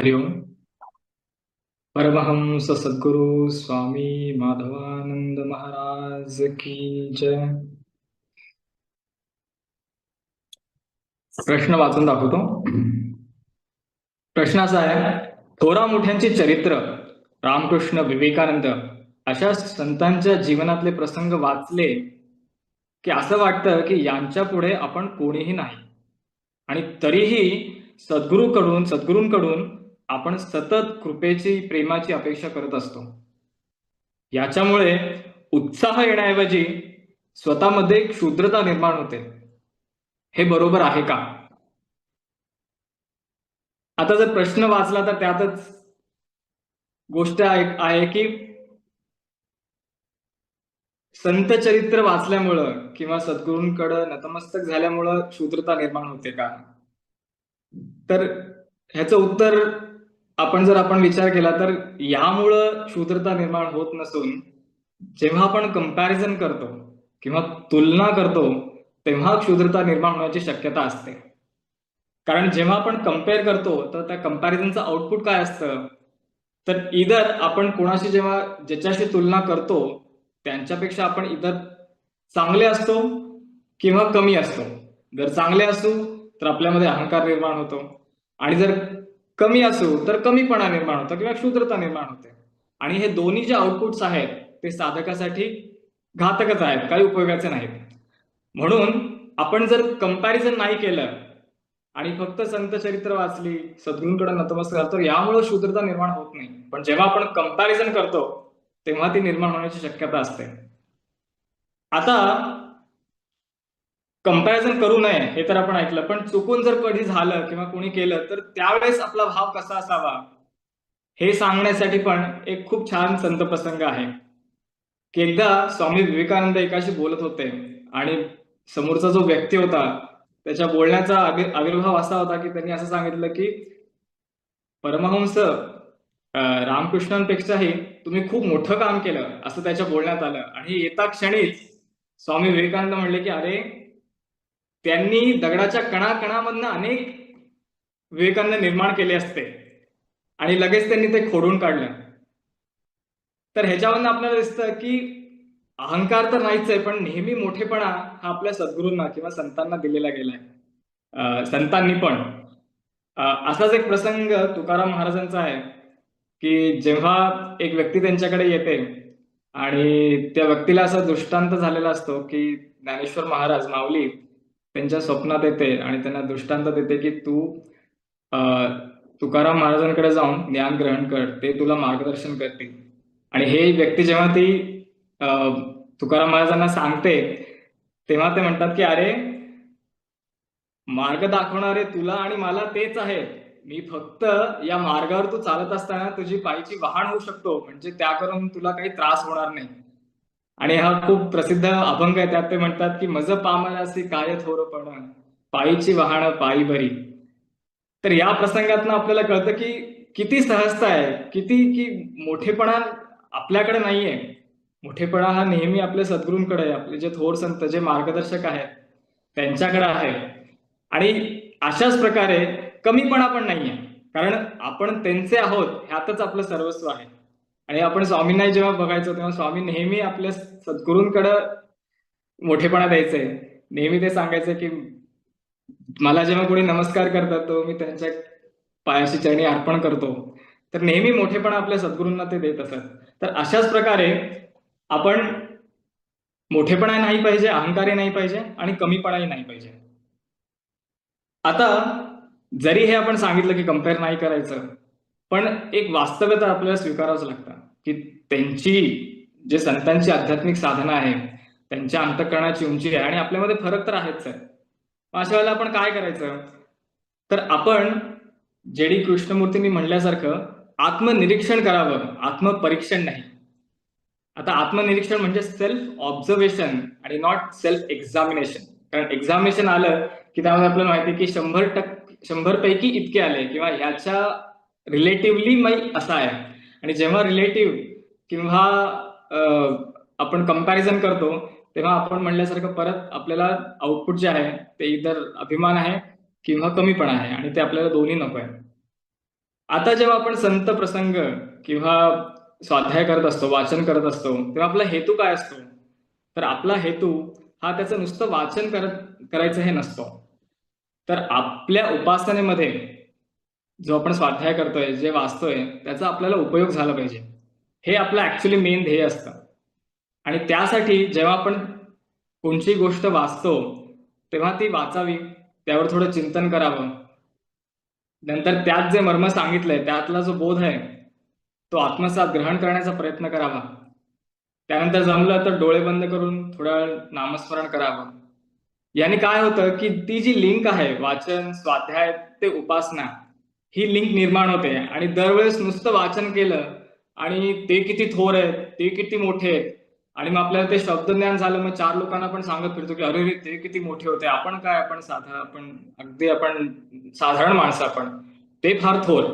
हरि ओम। परमहंस सद्गुरु स्वामी माधवानंद महाराज की जय। प्रश्न वाचून दाखवतो. प्रश्न असा आहे थोरा मोठ्यांची चरित्र रामकृष्ण विवेकानंद अशा संतांच्या जीवनातले प्रसंग वाचले की असं वाटतं की यांच्या पुढे आपण कोणीही नाही. आणि तरीही सद्गुरूकडून सद्गुरूंकडून आपण सतत कृपेची प्रेमाची अपेक्षा करत असतो. याच्यामुळे उत्साह येण्याऐवजी स्वतःमध्ये क्षुद्रता निर्माण होते. हे बरोबर आहे का? आता जर प्रश्न वाचला तर त्यातच गोष्ट आहे आहे की संत चरित्र वाचल्यामुळं किंवा सद्गुरूंकडं नतमस्तक झाल्यामुळं क्षुद्रता निर्माण होते का? तर ह्याचं उत्तर आपण जर आपण विचार केला तर यामुळं क्षुद्रता निर्माण होत नसून जेव्हा आपण कंपॅरिझन करतो किंवा तुलना करतो तेव्हा क्षुद्रता निर्माण होण्याची शक्यता असते. कारण जेव्हा आपण कंपेअर करतो तर त्या कम्पॅरिझनचं आउटपुट काय असतं? तर इधर आपण कोणाशी जेव्हा ज्याच्याशी तुलना करतो त्यांच्यापेक्षा आपण इतर चांगले असतो किंवा कमी असतो. जर चांगले असू तर आपल्यामध्ये अहंकार निर्माण होतो. आणि जर कमी असू तर कमीपणा निर्माण होतो किंवा क्षुद्रता निर्माण होते. आणि हे दोन्ही जे आउटपुट्स आहेत ते साधकासाठी घातकच आहेत काही उपयोगाचे नाहीत. म्हणून आपण जर कंपॅरिझन नाही केलं आणि फक्त संत चरित्र वाचली सद्गुरूंकडे नतमस्कार तर यामुळे शूद्रता निर्माण होत नाही. पण जेव्हा आपण कंपॅरिझन करतो तेव्हा ती निर्माण होण्याची शक्यता असते. आता कंपॅरिझन करू नये हे तर आपण ऐकलं. पण चुकून जर कधी झालं किंवा कोणी केलं तर त्यावेळेस आपला भाव कसा असावा? हे सांगण्यासाठी पण एक खूप छान संत प्रसंग आहे. की एकदा स्वामी विवेकानंद एकाशी बोलत होते आणि समोरचा जो व्यक्ती होता त्याच्या बोलण्याचा आविर्भाव असा होता की त्यांनी असं सांगितलं की परमहंस रामकृष्णांपेक्षाही तुम्ही खूप मोठं काम केलं असं त्याच्या बोलण्यात आलं. आणि येता क्षणीच स्वामी विवेकानंद म्हणले की अरे त्यांनी दगडाच्या कणाकणामधनं अनेक विवेकांना निर्माण केले असते. आणि लगेच त्यांनी ते खोडून काढलं. तर ह्याच्यावरनं आपल्याला दिसतं की अहंकार तर नाहीच आहे पण नेहमी मोठेपणा हा आपल्या सद्गुरूंना किंवा संतांना दिलेला गेलाय. संतांनी पण. असाच एक प्रसंग तुकाराम महाराजांचा आहे की जेव्हा एक व्यक्ती त्यांच्याकडे येते आणि त्या व्यक्तीला असा दृष्टांत झालेला असतो की ज्ञानेश्वर महाराज माऊली त्यांच्या स्वप्नात येते आणि त्यांना दृष्टांत देते की तू तुकाराम महाराजांकडे जाऊन ज्ञान ग्रहण कर ते तुला मार्गदर्शन करतील. आणि हे व्यक्ती जेव्हा ती तुकाराम महाराजांना सांगते तेव्हा ते म्हणतात की अरे मार्ग दाखवणारे तुला आणि मला तेच आहे मी फक्त या मार्गावर तू चालत असताना तुझी पायीची वाहन होऊ शकतो. म्हणजे त्या करून तुला काही त्रास होणार नाही. आणि हा खूप प्रसिद्ध अभंग आहे त्यात ते म्हणतात की मज पामलासी काय थोरपण पायीची वाहन पायी बरी. तर या प्रसंगातनं आपल्याला कळतं की किती सहजता आहे किती की मोठेपणा आपल्याकडे नाहीये. मोठेपणा हा नेहमी आपल्या सद्गुरूंकडे आहे आपले जे थोर संत जे मार्गदर्शक आहेत त्यांच्याकडे आहे. आणि अशाच प्रकारे कमीपणा पण नाहीये. कारण आपण त्यांचे आहोत ह्यातच आपलं सर्वस्व आहे. आणि आपण स्वामींना जेव्हा बघायचो तेव्हा स्वामी नेहमी आपल्या सद्गुरूंकडे मोठेपणा द्यायचंय नेहमी ते सांगायचं की मला जेव्हा कोणी नमस्कार करतात तो मी त्यांच्या पायाशी चरणी अर्पण करतो. तर नेहमी मोठेपणा आपल्या सद्गुरूंना ते देत असत. तर अशाच प्रकारे आपण मोठेपणा नाही पाहिजे अहंकारही नाही पाहिजे आणि कमीपणाही नाही पाहिजे. आता जरी हे आपण सांगितलं की कंपेअर नाही करायचं पण एक वास्तव्यता आपल्याला स्वीकारावंच लागतं. की त्यांची जे संतांची आध्यात्मिक साधना आहे त्यांच्या अंतकरणाची उंची आहे आणि आपल्यामध्ये फरक तर आहेच आहे. अशा वेळेला आपण काय करायचं? तर आपण जे डी कृष्णमूर्तींनी म्हणल्यासारखं आत्मनिरीक्षण करावं आत्मपरीक्षण नाही. आता आत्मनिरीक्षण म्हणजे सेल्फ ऑब्झर्वेशन आणि नॉट सेल्फ एक्झामिनेशन. कारण एक्झामिनेशन आलं की त्यामध्ये आपल्याला माहिती की शंभर टक्के शंभर पैकी इतके आले किंवा ह्याच्या रिलेटिव्हली मै असा आहे. आणि जेव्हा रिलेटिव्ह किंवा आपण कंपॅरिझन करतो तेव्हा आपण म्हणल्यासारखं परत आपल्याला आउटपुट जे आहे ते इतर अभिमान आहे किंवा कमीपणा आहे आणि ते आपल्याला दोन्ही नको आहे. आता जेव्हा आपण संत प्रसंग किंवा स्वाध्याय करत असतो वाचन करत असतो तेव्हा आपला हेतू काय असतो? तर आपला हेतू हा त्याचं नुसतं वाचन करत करायचं हे नसतो. तर आपल्या उपासनेमध्ये जो आपण स्वाध्याय करतोय जे वाचतोय त्याचा आपल्याला उपयोग झाला पाहिजे. हे आपलं ऍक्च्युली मेन ध्येय असतं. आणि त्यासाठी जेव्हा आपण कोणची गोष्ट वाचतो तेव्हा ती वाचावी त्यावर थोडं चिंतन करावं. नंतर त्यात जे मर्म सांगितलंय त्यातला जो बोध आहे तो आत्मसात ग्रहण करण्याचा प्रयत्न करावा. त्यानंतर जमलं तर डोळे बंद करून थोडा वेळ नामस्मरण करावं. याने काय होतं की ती जी लिंक आहे वाचन स्वाध्याय ते उपासना ही लिंक निर्माण होते. आणि दरवेळेस नुसतं वाचन केलं आणि ते किती थोर आहेत ते किती मोठे आहेत आणि मग आपल्याला ते शब्दज्ञान झालं मग चार लोकांना पण सांगत फिरतो की अरे रे ते किती मोठे होते. आपण काय? आपण साधा आपण अगदी आपण साधारण माणसं आपण. ते फार थोर.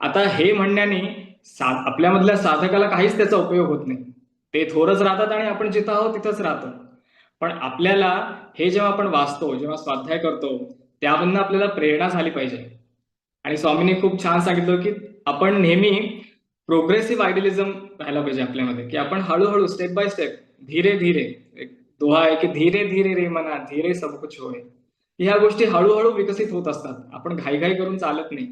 आता हे म्हणण्याने सा आपल्यामधल्या साधकाला काहीच त्याचा उपयोग होत नाही. ते थोरच राहतात आणि आपण जिथं आहोत तिथंच राहतो. पण आपल्याला हे जेव्हा आपण वाचतो जेव्हा स्वाध्याय करतो त्यामधनं आपल्याला प्रेरणा झाली पाहिजे. आणि स्वामींनी खूप छान सांगितलं की आपण नेहमी प्रोग्रेसिव्ह आयडियलिझम राहायला पाहिजे आपल्यामध्ये की आपण हळूहळू स्टेप बाय स्टेप धीरे धीरे एक दोहा आहे की धीरे धीरे रे मना धीरे सब कुछ होय. ह्या गोष्टी हळूहळू विकसित होत असतात. आपण घाईघाई करून चालत नाही.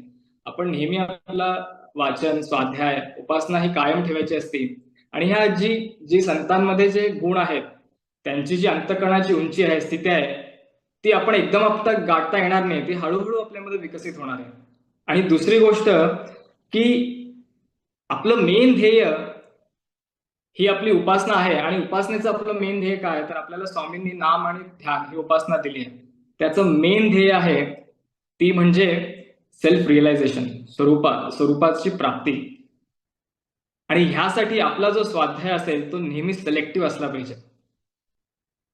आपण नेहमी आपला वाचन स्वाध्याय उपासना ही कायम ठेवायची असते. आणि ह्या जी जी संतांमध्ये जे गुण आहेत त्यांची जी अंतकरणाची उंची आहे स्थिती आहे ती आपण एकदम आपता गाठता येणार नाही. ती हळूहळू आपल्यामध्ये विकसित होणार आहे. आणि दुसरी गोष्ट की आपलं मेन ध्येय ही आपली उपासना आहे. आणि उपासनेचं आपलं मेन ध्येय काय? तर आपल्याला स्वामींनी नाम आणि ध्यान ही उपासना दिली आहे. त्याचं मेन ध्येय आहे ती म्हणजे सेल्फ रिअलायझेशन स्वरूपा स्वरूपाची प्राप्ती. आणि ह्यासाठी आपला जो स्वाध्याय असेल तो नेहमी सिलेक्टिव्ह असला पाहिजे.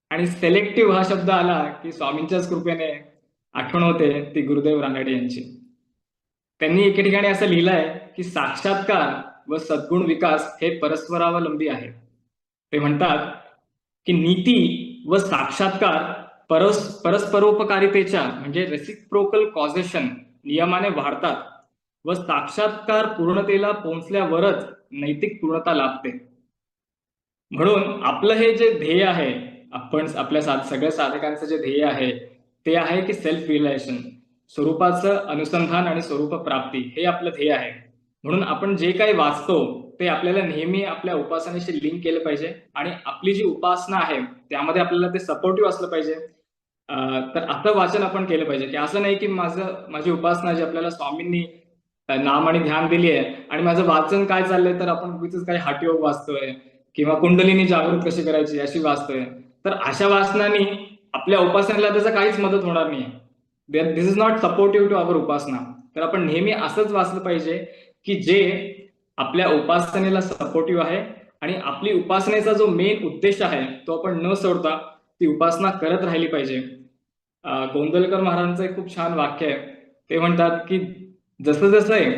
आणि सिलेक्टिव्ह हा शब्द आला की स्वामींच्याच कृपेने आठवण होते ती गुरुदेव रानडे यांची. त्यांनी एके ठिकाणी असं लिहिलंय की साक्षात्कार व सद्गुण विकास हे परस्परावलंबी आहे. ते म्हणतात की नीती व साक्षात्कार परस परस्परोपकारितेच्या म्हणजे रेसिप्रोकल कॉझेशन नियमाने वाढतात व साक्षात्कार पूर्णतेला पोहोचल्यावरच नैतिक पूर्णता लाभते. म्हणून आपलं हे जे ध्येय आहे आपण आपल्या साध सगळ्या साधकांचं जे ध्येय आहे ते आहे की सेल्फ रिलेशन स्वरूपाचं अनुसंधान आणि स्वरूप प्राप्ती हे आपलं ध्येय आहे. म्हणून आपण जे काही वाचतो ते आपल्याला नेहमी आपल्या उपासनेशी लिंक केलं पाहिजे आणि आपली जी उपासना आहे त्यामध्ये आपल्याला ते सपोर्टिव्ह असलं पाहिजे. तर असं वाचन आपण केलं पाहिजे की असं नाही की माझं माझी उपासना जी आपल्याला स्वामींनी नाम आणि ध्यान दिली आहे आणि माझं वाचन काय चाललंय तर आपण उगीच काही हाटयोग वाचतोय किंवा कुंडलीनी जागृत कशी करायची अशी वाचतोय. तर अशा वाचनाने आपल्या उपासनेला त्याचा काहीच मदत होणार नाही this is not supportive to our उपासना तर आपण नेहमी असंच वाचलं पाहिजे की जे आपल्या उपासनेला सपोर्टिव्ह आहे आणि आपली उपासनेचा जो मेन उद्देश आहे तो आपण न सोडता ती उपासना करत राहिली पाहिजे. गोंदलकर महाराजांचं एक खूप छान वाक्य आहे. ते म्हणतात की जसं जसं आहे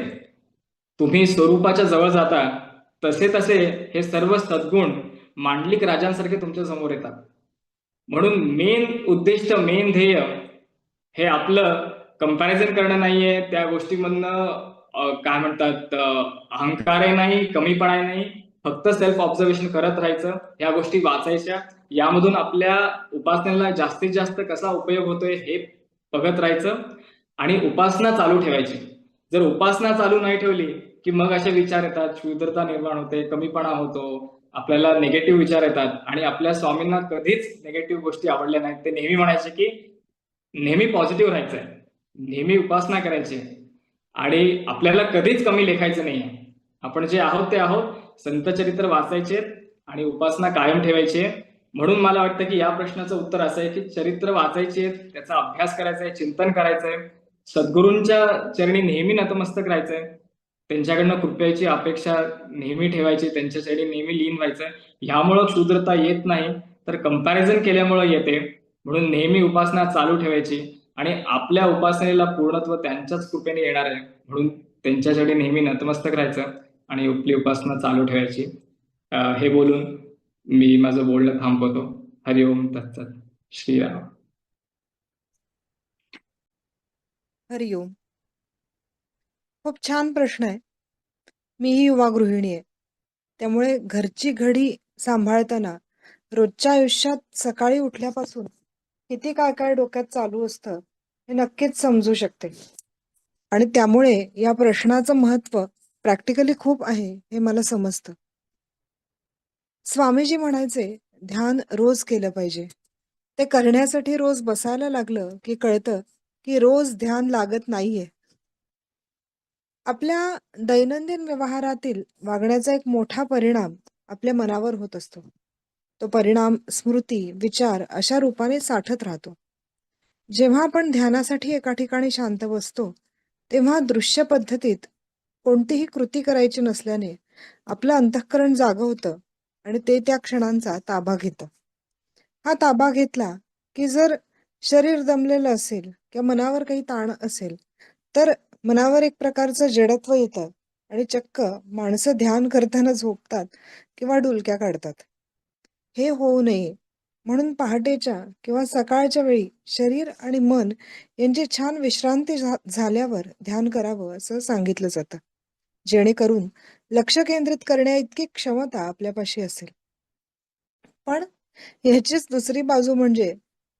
तुम्ही स्वरूपाच्या जवळ जाता तसे तसे हे सर्व सद्गुण मांडलिक राजांसारखे तुमच्यासमोर येतात. म्हणून मेन उद्दिष्ट मेन ध्येय हे आपलं कंपॅरिझन करणं नाहीये. त्या गोष्टीमधनं काय म्हणतात अहंकारही नाही कमीपणा नाही. फक्त सेल्फ ऑब्झर्वेशन करत राहायचं. या गोष्टी वाचायच्या. यामधून आपल्या उपासनेला जास्तीत जास्त कसा उपयोग होतोय हे बघत राहायचं. आणि उपासना चालू ठेवायची. जर उपासना चालू नाही ठेवली की मग असे विचार येतात. क्षुद्रता निर्माण होते कमीपणा होतो आपल्याला निगेटिव्ह विचार येतात. आणि आपल्या स्वामींना कधीच निगेटिव्ह गोष्टी आवडल्या नाहीत. ते नेहमी म्हणायचे की नेहमी पॉझिटिव्ह राहायचंय. नेहमी उपासना करायची. आणि आपल्याला कधीच कमी लेखायचं नाहीये. आपण जे आहोत ते आहोत संतचरित्र वाचायचे आणि उपासना कायम ठेवायची. आहे म्हणून मला वाटतं की या प्रश्नाचं उत्तर असं आहे की चरित्र वाचायचे त्याचा अभ्यास करायचा आहे चिंतन करायचंय. सद्गुरूंच्या चरणी नेहमी नतमस्तक राहायचंय. त्यांच्याकडनं कृपयाची अपेक्षा नेहमी ठेवायची त्यांच्या चरणी नेहमी लीन व्हायचंय. ह्यामुळं क्षुद्रता येत नाही. तर कंपॅरिझन केल्यामुळं येते. म्हणून नेहमी उपासना चालू ठेवायची आणि आपल्या उपासनेला पूर्णत्व त्यांच्याच कृपेने येणार आहे. म्हणून त्यांच्यासाठी नेहमी नतमस्तक राहायचं आणि आपली उपासना चालू ठेवायची. हे बोलून मी माझं बोलणं थांबवतो. हरिओम तत्सत. श्रीराम. हरिओम खूप छान प्रश्न आहे. मीही युवा गृहिणी आहे. त्यामुळे घरची घडी सांभाळताना रोजच्या आयुष्यात सकाळी उठल्यापासून किती काय काय डोक्यात चालू असतं हे नक्कीच समजू शकते. आणि त्यामुळे या प्रश्नाचं महत्त्व प्रॅक्टिकली खूप आहे हे मला समजतं. स्वामीजी म्हणायचे, "ध्यान रोज केलं पाहिजे." ते करण्यासाठी रोज बसायला लागलं की कळतं की रोज ध्यान लागत नाहीये. आपल्या दैनंदिन व्यवहारातील वागण्याचा एक मोठा परिणाम आपल्या मनावर होत असतो. तो परिणाम स्मृती, विचार अशा रूपाने साठत राहतो. जेव्हा आपण ध्यानासाठी एका ठिकाणी शांत बसतो, तेव्हा दृश्य पद्धतीत कोणतीही कृती करायची नसल्याने आपलं अंतःकरण जागं होतं आणि ते त्या क्षणांचा ताबा घेतं. हा ताबा घेतला की जर शरीर दमलेलं असेल किंवा मनावर काही ताण असेल, तर मनावर एक प्रकारचं जडत्व येतं आणि चक्क माणसं ध्यान करताना झोपतात किंवा डुलक्या काढतात. हे होऊ नये म्हणून पहाटेच्या किंवा सकाळच्या वेळी शरीर आणि मन यांची छान विश्रांती झाल्यावर ध्यान करावं असं सांगितलं जातं. जेणेकरून लक्ष केंद्रित करण्याइतकी क्षमता आपल्यापाशी असेल. पण ह्याचीच दुसरी बाजू म्हणजे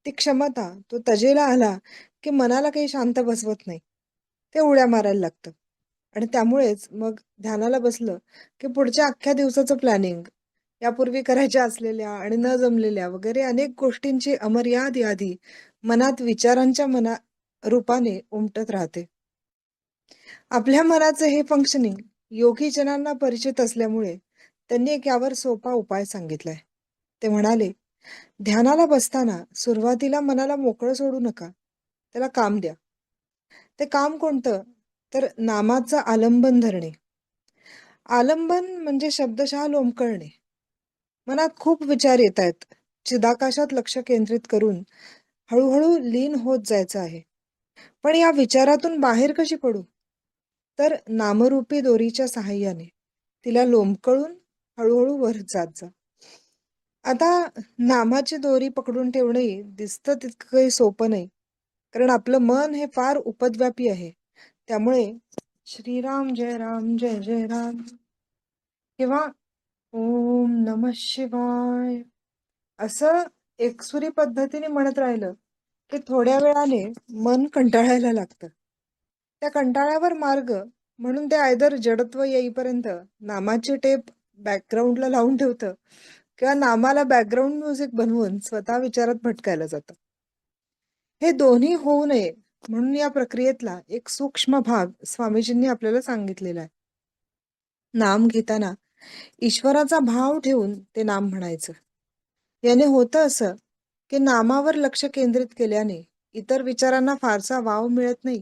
ती क्षमता तो तजेला आला की मनाला काही शांत बसवत नाही. ते उड्या मारायला लागतं आणि त्यामुळेच मग ध्यानाला बसलं की पुढच्या अख्ख्या दिवसाचं प्लॅनिंग, यापूर्वी करायच्या असलेल्या आणि न जमलेल्या वगैरे अनेक गोष्टींची अमर्याद यादी मनात विचारांच्या मना रूपाने उमटत राहते. आपल्या मनाचं हे फंक्शनिंग योगीजनांना परिचित असल्यामुळे त्यांनी एक यावर सोपा उपाय सांगितलाय. ते म्हणाले, "ध्यानाला बसताना सुरुवातीला मनाला मोकळं सोडू नका. त्याला काम द्या." ते काम कोणतं? तर नामाचं आलंबन धरणे. आलंबन म्हणजे शब्दशः लोंबकळणे. मनात खूप विचार येतायत. चिदाकाशात लक्ष केंद्रित करून हळूहळू लीन होत जायचं आहे. पण या विचारातून बाहेर कशी पडू? तर नामरूपी दोरीच्या सहाय्याने तिला लोंबकळून हळूहळू वर जात जा. आता नामाची दोरी पकडून ठेवणे दिसतं तितकं काही सोपं नाही. कारण आपलं मन हे फार उपद्व्यापी आहे. त्यामुळे श्रीराम जय राम जय जय राम किंवा ओम नम शिवाय असं एकसुरी पद्धतीने म्हणत राहिलं की थोड्या वेळाने मन कंटाळायला लागतं. त्या कंटाळ्यावर मार्ग म्हणून ते आयदर जडत्व येईपर्यंत नामाची टेप बॅकग्राऊंडला लावून ठेवतं किंवा नामाला बॅकग्राऊंड म्युझिक बनवून स्वतः विचारात भटकायला जातं. हे दोन्ही होऊ नये म्हणून या प्रक्रियेतला एक सूक्ष्म भाग स्वामीजींनी आपल्याला सांगितलेला आहे. नाम घेताना ईश्वराचा भाव ठेवून ते नाम म्हणायचं. याने होतं असं की नामावर लक्ष केंद्रित केल्याने इतर विचारांना फारसा वाव मिळत नाही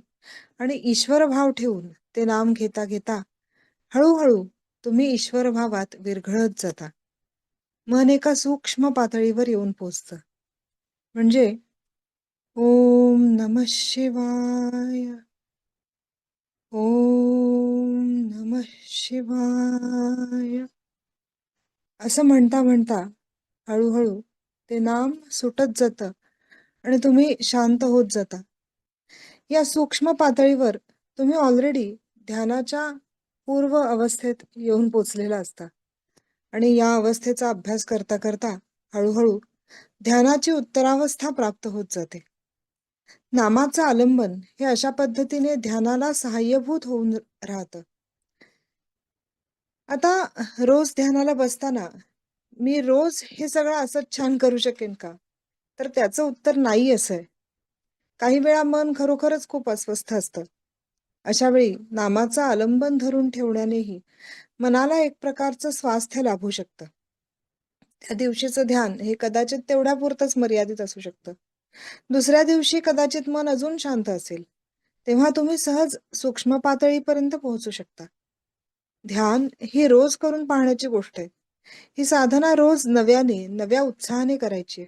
आणि ईश्वर भाव ठेवून ते नाम घेता घेता हळूहळू तुम्ही ईश्वर भावात विरघळत जाता. मन एका सूक्ष्म पातळीवर येऊन पोचत म्हणजे ओम नमः शिवाय. ओम नमः शिवाय. असं म्हणता म्हणता हळूहळू ते नाम सुटत जातं आणि तुम्ही शांत होत जाता. या सूक्ष्म पातळीवर तुम्ही ऑलरेडी ध्यानाच्या पूर्व अवस्थेत येऊन पोचलेला असता आणि या अवस्थेचा अभ्यास करता करता हळूहळू ध्यानाची उत्तरावस्था प्राप्त होत जाते. नामाचं आलंबन हे अशा पद्धतीने ध्यानाला सहाय्यभूत होऊन राहतं. आता रोज ध्यानाला बसताना मी रोज हे सगळं असंच छान करू शकेन का? तर त्याचं उत्तर नाही असं आहे. काही वेळा मन खरोखरच खूप अस्वस्थ असतं. अशा वेळी नामाचं आलंबन धरून ठेवण्यानेही मनाला एक प्रकारचं स्वास्थ्य लाभू शकतं. त्या दिवशीचं ध्यान हे कदाचित तेवढ्यापुरतंच मर्यादित असू शकतं. दुसऱ्या दिवशी कदाचित मन अजून शांत असेल. तेव्हा तुम्ही सहज सूक्ष्म पातळीपर्यंत पोहोचू शकता. ध्यान ही रोज करून पाहण्याची गोष्ट आहे. ही साधना रोज नव्याने, नव्या उत्साहाने करायची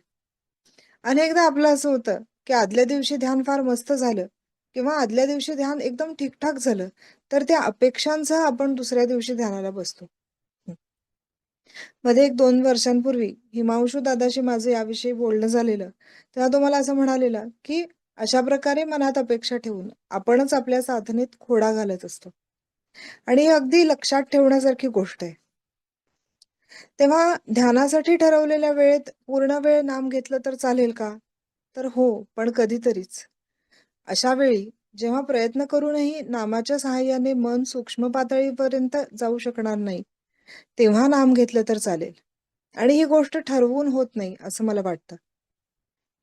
अनेकदा आपलं असं होतं की आदल्या दिवशी ध्यान फार मस्त झालं किंवा आदल्या दिवशी ध्यान एकदम ठीकठाक झालं, तर त्या अपेक्षांसह आपण दुसऱ्या दिवशी ध्यानाला बसतो. मध्ये एक दोन वर्षांपूर्वी हिमांशू दादाशी माझं याविषयी बोलणं झालेलं. तेव्हा तो मला असं म्हणालेला की अशा प्रकारे मनात अपेक्षा ठेवून आपणच आपल्या साधनेत खोडा घालत असतो. आणि ही अगदी लक्षात ठेवण्यासारखी गोष्ट आहे तेव्हा ध्यानासाठी ठरवलेल्या वेळेत पूर्ण वेळ नाम घेतलं तर चालेल का तर हो पण कधीतरीच अशा वेळी जेव्हा प्रयत्न करूनही नामाच्या सहाय्याने मन सूक्ष्म पातळीपर्यंत जाऊ शकणार नाही तेव्हा नाम घेतलं तर चालेल. आणि ही गोष्ट ठरवून होत नाही असं मला वाटतं.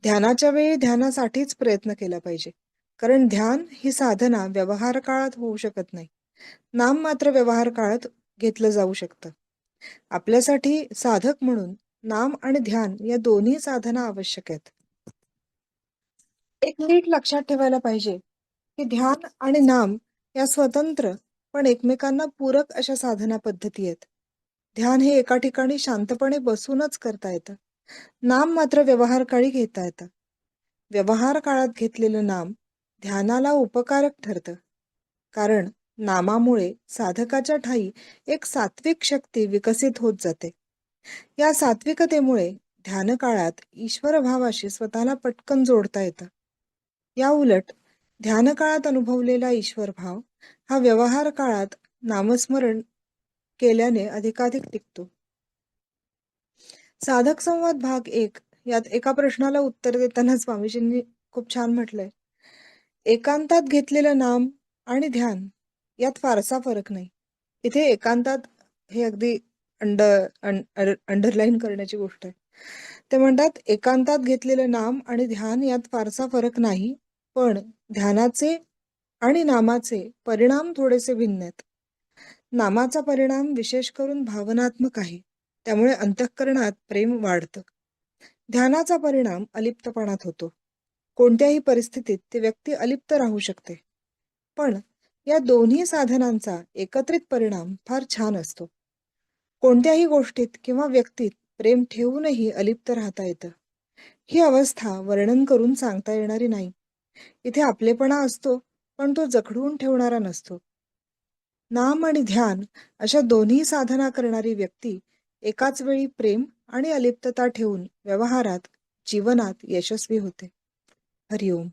ध्यानाच्या वेळी ध्यानासाठीच प्रयत्न केला पाहिजे. कारण ध्यान ही साधना व्यवहार काळात होऊ शकत नाही. नाम मात्र व्यवहार काळात घेतलं जाऊ शकतं. आपल्यासाठी साधक म्हणून नाम आणि ध्यान या दोन्ही साधना आवश्यक आहेत. एक नीट लक्षात ठेवायला पाहिजे की ध्यान आणि नाम या स्वतंत्र पण एकमेकांना पूरक अशा साधना पद्धती आहेत. ध्यान हे एका ठिकाणी शांतपणे बसूनच करता येतं. नाम मात्र व्यवहार काळी घेता येतं. व्यवहार काळात घेतलेलं नाम ध्यानाला उपकारक ठरतं. कारण नामामुळे साधकाच्या ठाई एक सात्विक शक्ती विकसित होत जाते. या सात्विकतेमुळे ध्यानकाळात ईश्वर भावाशी स्वतःला पटकन जोडता येतं. या उलट ध्यानकाळात अनुभवलेला ईश्वर भाव हा व्यवहार काळात नामस्मरण केल्याने अधिकाधिक टिकतो. साधक संवाद भाग एक यात एका प्रश्नाला उत्तर देताना स्वामीजींनी खूप छान म्हटलंय. एकांतात घेतलेलं नाम आणि ध्यान यात फारसा फरक नाही. इथे एकांतात हे अगदी अंडर अंडरलाईन करण्याची गोष्ट आहे. ते म्हणतात एकांतात घेतलेलं नाम आणि ध्यान यात फारसा फरक नाही पण ध्यानाचे आणि नामाचे परिणाम थोडेसे भिन्न आहेत. नामाचा परिणाम विशेष करून भावनात्मक आहे. त्यामुळे अंतःकरणात प्रेम वाढतं. ध्यानाचा परिणाम अलिप्तपणात होतो. कोणत्याही परिस्थितीत ती व्यक्ती अलिप्त राहू शकते. पण या दोन्ही साधनांचा एकत्रित परिणाम फार छान असतो. कोणत्याही गोष्टीत किंवा व्यक्तीत प्रेम ठेवूनही अलिप्त राहता येतं. ही अवस्था वर्णन करून सांगता येणारी नाही. इथे आपलेपणा असतो पण तो जखडून ठेवणारा नसतो. नाम आणि ध्यान अशा दोन्ही साधना करणारी व्यक्ती एकाच वेळी प्रेम आणि अलिप्तता ठेवून व्यवहारात जीवनात यशस्वी होते. हरिओम.